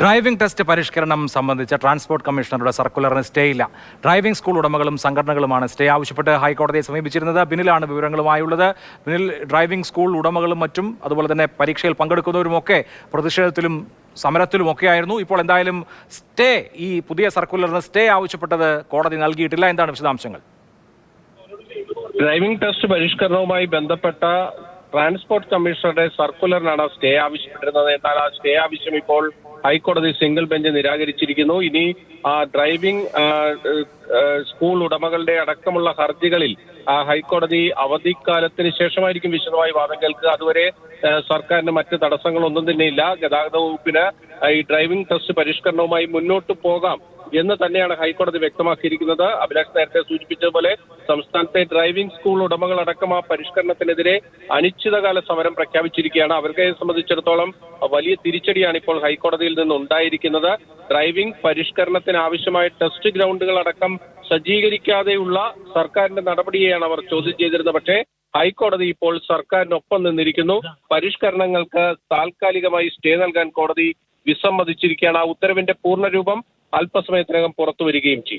Driving test പരിഷ്കരണം സംബന്ധിച്ച transport കമ്മീഷണറുടെ സർക്കുലറിന് സ്റ്റേ ഇല്ല. ഡ്രൈവിംഗ് സ്കൂൾ ഉടമകളും സംഘടനകളുമാണ് സ്റ്റേ ആവശ്യപ്പെട്ട് ഹൈക്കോടതിയെ സമീപിച്ചിരുന്നത്. ബിനിലാണ് വിവരങ്ങളുമായുള്ളത്. ബിനിൽ ഡ്രൈവിംഗ് സ്കൂൾ ഉടമകളും മറ്റും അതുപോലെ തന്നെ പരീക്ഷയിൽ പങ്കെടുക്കുന്നവരുമൊക്കെ പ്രതിഷേധത്തിലും സമരത്തിലുമൊക്കെ ആയിരുന്നു ഇപ്പോൾ എന്തായാലും സ്റ്റേ ഈ പുതിയ സർക്കുലറിന് സ്റ്റേ ആവശ്യപ്പെട്ടത് കോടതി നൽകിയിട്ടില്ല. എന്താണ് വിശദാംശങ്ങൾ? ഡ്രൈവിംഗ് ടെസ്റ്റ് പരിഷ്കരണവുമായി ബന്ധപ്പെട്ട ട്രാൻസ്പോർട്ട് കമ്മീഷണറുടെ സർക്കുലറിനാണ് സ്റ്റേ ആവശ്യപ്പെട്ടിരുന്നത്. എന്നാൽ ആ സ്റ്റേ ആവശ്യം ഇപ്പോൾ ഹൈക്കോടതി സിംഗിൾ ബെഞ്ച് നിരാകരിച്ചിരിക്കുന്നു. ഇനി ആ ഡ്രൈവിംഗ് സ്കൂൾ ഉടമകളുടെ അടക്കമുള്ള ഹർജികളിൽ ഹൈക്കോടതി അവധിക്കാലത്തിന് ശേഷമായിരിക്കും വിശദമായി വാദം കേൾക്കുക. അതുവരെ സർക്കാരിന് മറ്റ് തടസ്സങ്ങളൊന്നും തന്നെയില്ല ഗതാഗത വകുപ്പിന് ഈ ഡ്രൈവിംഗ് ടെസ്റ്റ് പരിഷ്കരണവുമായി മുന്നോട്ട് പോകാം. എന്ന് തന്നെയാണ് ഹൈക്കോടതി വ്യക്തമാക്കിയിരിക്കുന്നത്. അഭിലാഷ് നേരത്തെ സൂചിപ്പിച്ചതുപോലെ സംസ്ഥാനത്തെ ഡ്രൈവിംഗ് സ്കൂൾ ഉടമകളടക്കം ആ പരിഷ്കരണത്തിനെതിരെ അനിശ്ചിതകാല സമരം പ്രഖ്യാപിച്ചിരിക്കുകയാണ്. അവരെ സംബന്ധിച്ചിടത്തോളം വലിയ തിരിച്ചടിയാണ് ഇപ്പോൾ ഹൈക്കോടതിയിൽ നിന്ന് ഉണ്ടായിരിക്കുന്നത്. ഡ്രൈവിംഗ് പരിഷ്കരണത്തിന് ആവശ്യമായ ടെസ്റ്റ് ഗ്രൗണ്ടുകളടക്കം സജ്ജീകരിക്കാതെയുള്ള സർക്കാരിന്റെ നടപടിയെയാണ് അവർ ചോദ്യം ചെയ്തിരുന്നത്. പക്ഷേ ഹൈക്കോടതി ഇപ്പോൾ സർക്കാരിനൊപ്പം നിന്നിരിക്കുന്നു. പരിഷ്കരണങ്ങൾക്ക് താൽക്കാലികമായി സ്റ്റേ നൽകാൻ കോടതി വിസമ്മതിച്ചിരിക്കുകയാണ്. ആ ഉത്തരവിന്റെ പൂർണരൂപം അല്പസമയത്തിനകം പുറത്തു വരികയും ചെയ്യും.